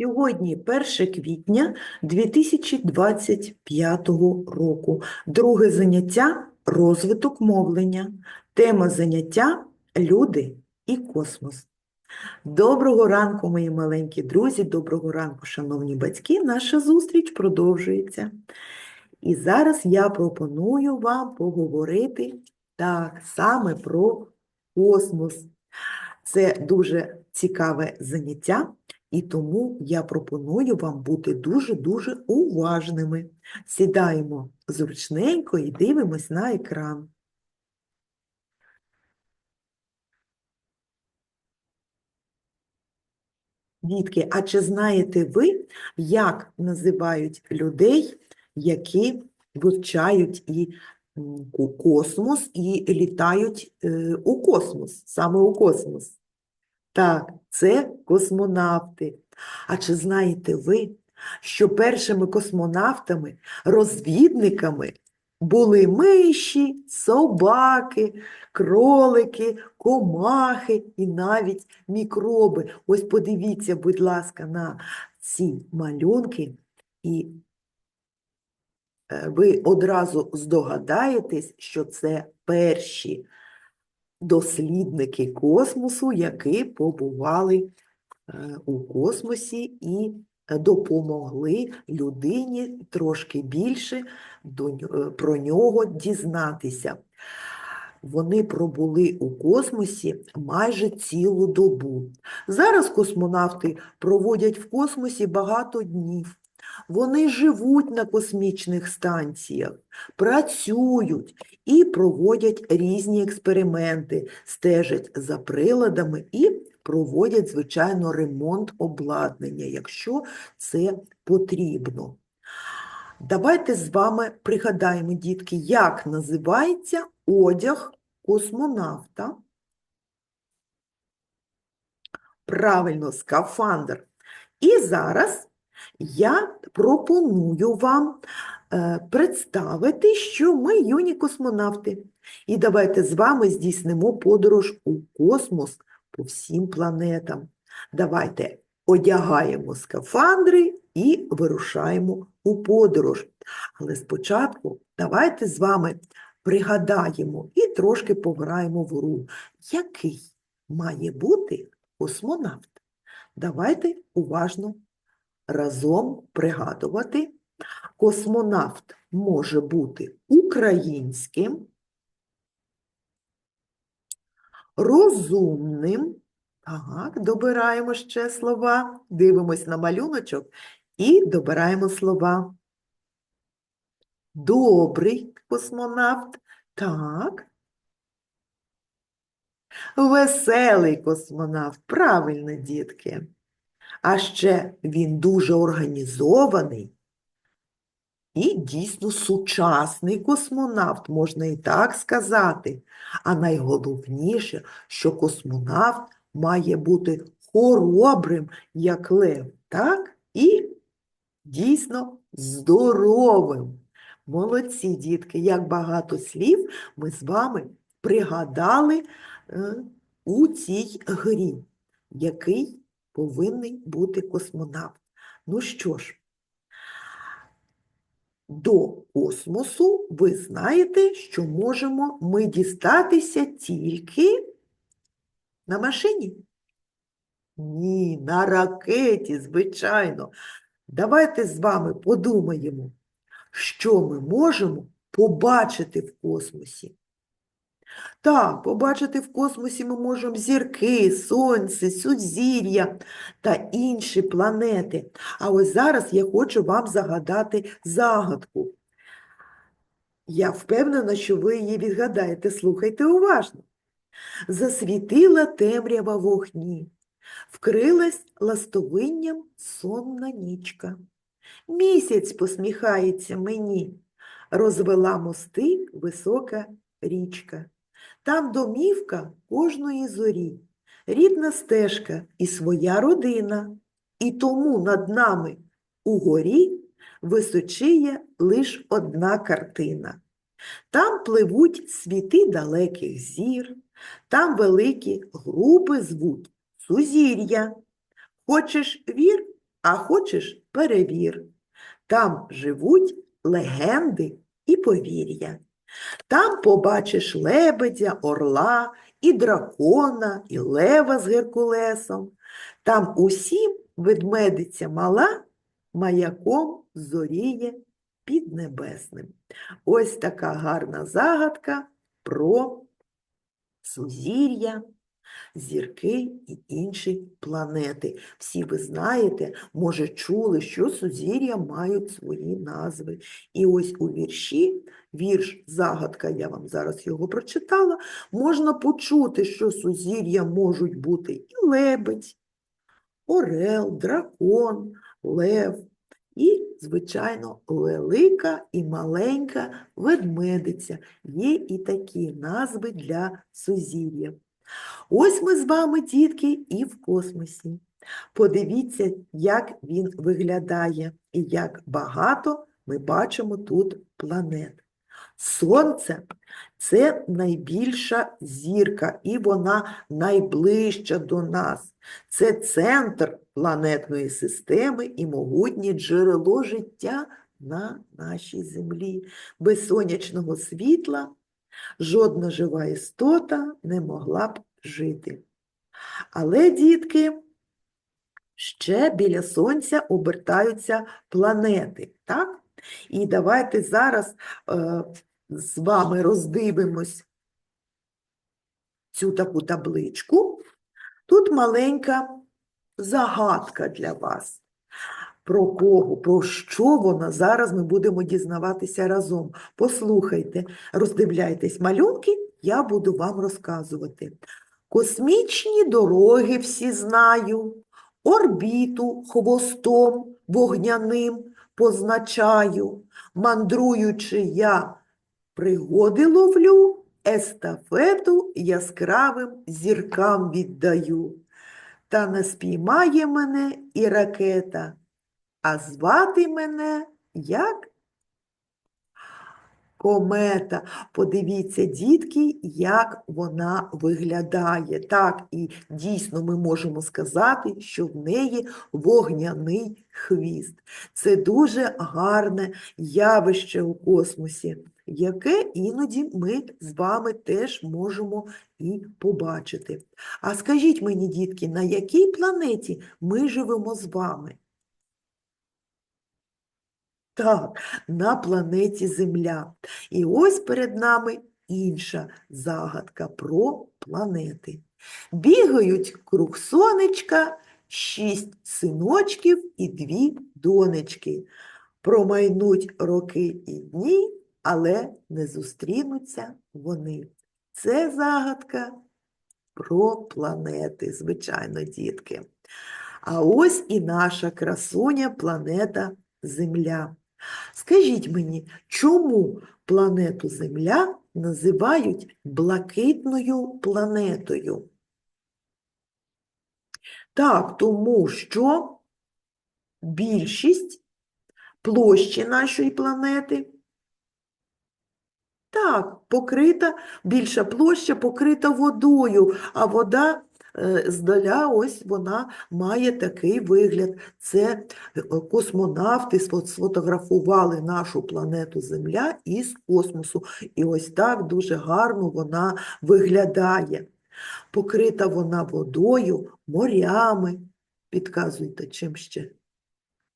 Сьогодні 1 квітня 2025 року. Друге заняття розвиток мовлення. Тема заняття люди і космос. Доброго ранку, мої маленькі друзі, доброго ранку, шановні батьки. Наша зустріч продовжується. І зараз я пропоную вам поговорити так саме про космос. Це дуже цікаве заняття, і тому я пропоную вам бути дуже-дуже уважними. Сідаємо зручненько і дивимось на екран. Дітки, а чи знаєте ви, як називають людей, які вивчають і космос, і літають е, у космос, саме у космос? Так, це космонавти. А чи знаєте ви, що першими космонавтами, розвідниками були миші, собаки, кролики, комахи і навіть мікроби? Ось подивіться, будь ласка, на ці малюнки, і е, ви одразу здогадаєтесь, що це перші дослідники космосу, які побували е, у космосі і допомогли людині трошки більше е, про нього дізнатися. Вони пробули у космосі майже цілу добу. Зараз космонавти проводять в космосі багато днів. Вони живуть на космічних станціях, працюють і проводять різні експерименти, стежать за приладами і проводять, звичайно, ремонт обладнання, якщо це потрібно. Давайте з вами пригадаємо, дітки, як називається одяг космонавта. Правильно, скафандр. І зараз я пропоную вам е, представити, що ми юні космонавти. І давайте з вами здійснимо подорож у космос по всім планетам. Давайте одягаємо скафандри і вирушаємо у подорож. Але спочатку давайте з вами пригадаємо і трошки пограємо в гру. Який має бути космонавт? Давайте уважно разом пригадувати. Космонавт може бути українським, розумним. Так, добираємо ще слова, дивимось на малюночок і добираємо слова. Добрий космонавт. Так. Веселий космонавт. Правильно, дітки. А ще він дуже організований і дійсно сучасний космонавт, можна і так сказати. А найголовніше, що космонавт має бути хоробрим, як лев, так? І дійсно здоровим. Молодці, дітки, як багато слів ми з вами пригадали е, у цій грі, який повинен бути космонавт. Ну що ж, до космосу ви знаєте, що можемо ми дістатися тільки на машині? Ні, на ракеті, звичайно. Давайте з вами подумаємо, що ми можемо побачити в космосі. Так, побачити в космосі ми можемо зірки, сонце, сузір'я та інші планети. А ось зараз я хочу вам загадати загадку. Я впевнена, що ви її відгадаєте. Слухайте уважно. Засвітила темрява вогні, вкрилась ластовинням сонна нічка. Місяць посміхається мені, розвела мости висока річка. Там домівка кожної зорі, рідна стежка і своя родина. І тому над нами угорі височіє лиш одна картина. Там пливуть світи далеких зір, там великі групи звуть сузір'я. Хочеш вір, А хочеш – перевір. Там живуть легенди і повір'я. Там побачиш лебедя, орла, і дракона, і лева з Геркулесом. Там усім ведмедиця мала маяком зоріє під небесним. Ось така гарна загадка про сузір'я, зірки і інші планети. Всі ви знаєте, може, чули, що сузір'я мають свої назви. І ось у вірші, вірш загадка, я вам зараз його прочитала, можна почути, що сузір'я можуть бути і лебедь, орел, дракон, лев. І, звичайно, велика і маленька ведмедиця. Є і такі назви для сузір'я. Ось ми з вами, дітки, і в космосі. Подивіться, як він виглядає і як багато ми бачимо тут планет. Сонце це найбільша зірка, і вона найближча до нас. Це центр планетної системи і могутнє джерело життя на нашій землі. Без сонячного світла жодна жива істота не могла б жити. Але, дітки, ще біля Сонця обертаються планети, так? І давайте зараз е, з вами роздивимось цю таку табличку. Тут маленька загадка для вас. Про кого, про що вона зараз ми будемо дізнаватися разом. Послухайте, роздивляйтесь малюнки, я буду вам розказувати. Космічні дороги всі знаю, орбіту хвостом вогняним позначаю, мандруючи я пригоди ловлю, естафету яскравим зіркам віддаю. Та не спіймає мене і ракета, а звати мене як комета. Подивіться, дітки, як вона виглядає. Так, і дійсно ми можемо сказати, що в неї вогняний хвіст. Це дуже гарне явище у космосі, яке іноді ми з вами теж можемо і побачити. А скажіть мені, дітки, на якій планеті ми живемо з вами? Так, на планеті Земля. І ось перед нами інша загадка про планети. Бігають круг сонечка, шість синочків і дві донечки. Промайнуть роки і дні, але не зустрінуться вони. Це загадка про планети, звичайно, дітки. А ось і наша красуня планета Земля. Скажіть мені, чому планету Земля називають блакитною планетою? Так, тому що більшість площі нашої планети так, покрита, більша площа покрита водою, а вода здаля ось вона має такий вигляд. Це е, космонавти сфотографували нашу планету Земля із космосу. І ось так дуже гарно вона виглядає. Покрита вона водою, морями, підказуйте, чим ще?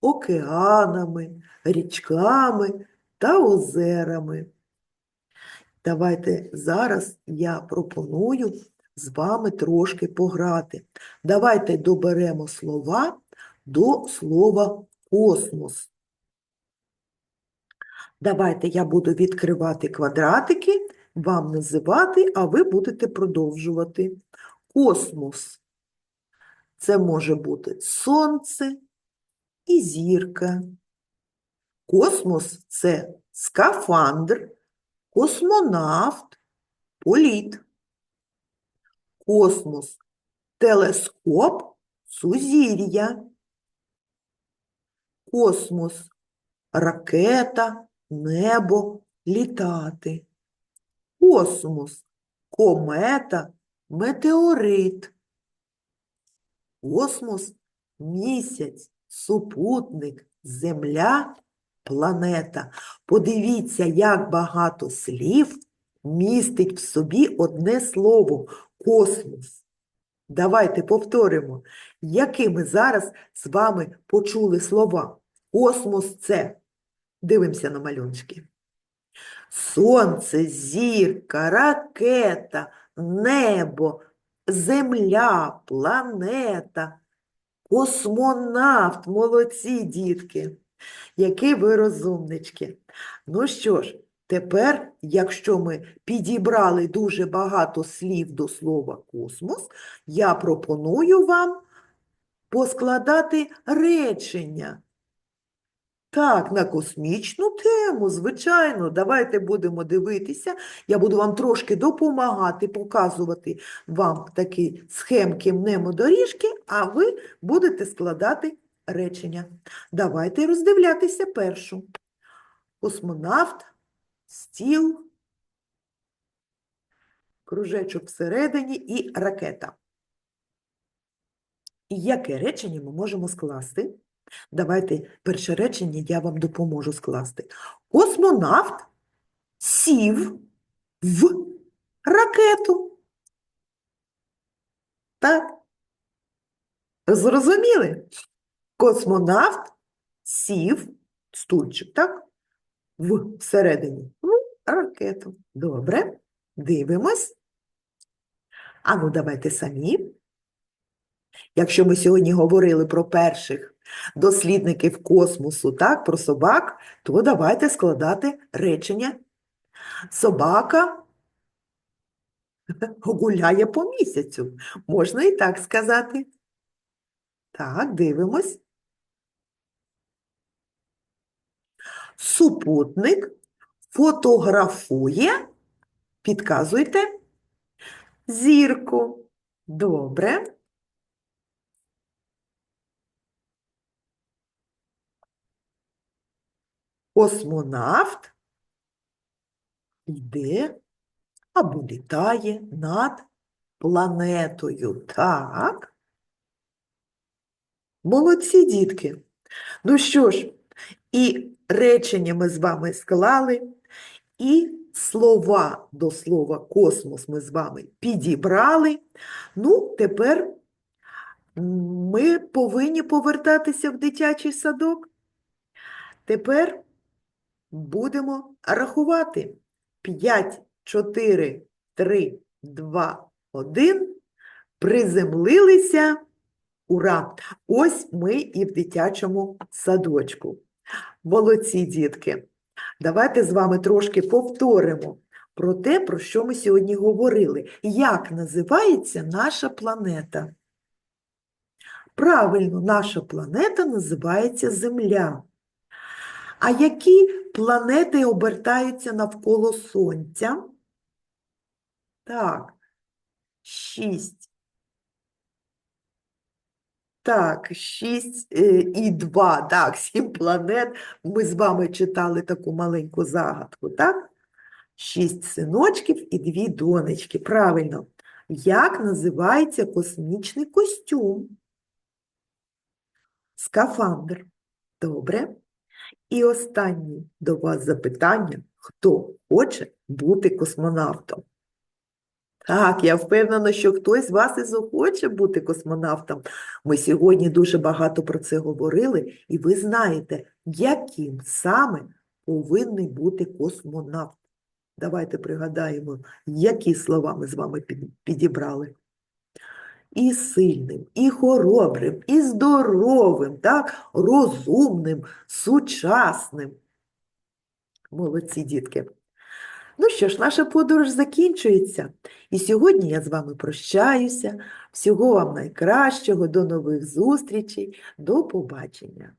Океанами, річками та озерами. Давайте зараз я пропоную з вами трошки пограти. Давайте доберемо слова до слова космос. Давайте я буду відкривати квадратики, вам називати, а ви будете продовжувати. Космос. Це може бути сонце і зірка. Космос це скафандр, космонавт, політ. Космос, телескоп, сузір'я. Космос, ракета, небо, літати. Космос, комета, метеорит. Космос, місяць, супутник, земля, планета. Подивіться, як багато слів містить в собі одне слово космос. Давайте повторимо, які ми зараз з вами почули слова. Космос це. Дивимося на малюнчики. Сонце, зірка, ракета, небо, земля, планета, космонавт, молодці дітки, які ви розумнички. Ну що ж, тепер, якщо ми підібрали дуже багато слів до слова космос, я пропоную вам поскладати речення. Так, на космічну тему, звичайно. Давайте будемо дивитися. Я буду вам трошки допомагати, показувати вам такі схемки мнемодоріжки, а ви будете складати речення. Давайте роздивлятися першу. Космонавт, стіл, кружечок всередині і ракета. І Яке речення ми можемо скласти? Давайте перше речення я вам допоможу скласти. Космонавт сів в ракету. Так? Зрозуміли? Космонавт сів, стульчик, так? Всередині, в ракету. Добре, дивимось. А ну, давайте самі. Якщо ми сьогодні говорили про перших дослідників космосу, так, про собак, то давайте складати речення. Собака гуляє по місяцю. Можна і так сказати. Так, дивимось. Супутник фотографує, підказуйте, зірку. Добре. Космонавт йде або літає над планетою. Так. Молодці, дітки. Ну що ж, і речення ми з вами склали, і слова до слова космос ми з вами підібрали. Ну, тепер ми повинні повертатися в дитячий садок. Тепер будемо рахувати. 5, 4, 3, 2, 1. Приземлилися. Ура! Ось ми і в дитячому садочку. Молодці, дітки. Давайте з вами трошки повторимо про те, про що ми сьогодні говорили. Як називається наша планета? Правильно, наша планета називається Земля. А які планети обертаються навколо Сонця? Так, шість. Так, 6 і 2, так, 7 планет. Ми з вами читали таку маленьку загадку, так? 6 синочків і 2 донечки. Правильно. Як називається космічний костюм? Скафандр. Добре. І останнє до вас запитання. Хто хоче бути космонавтом? Так, я впевнена, що хтось з вас і захоче бути космонавтом. Ми сьогодні дуже багато про це говорили, і ви знаєте, яким саме повинен бути космонавт. Давайте пригадаємо, які слова ми з вами підібрали. І сильним, і хоробрим, і здоровим, так, розумним, сучасним. Молодці, дітки. Ну що ж, наша подорож закінчується. І сьогодні я з вами прощаюся. Всього вам найкращого, до нових зустрічей, до побачення.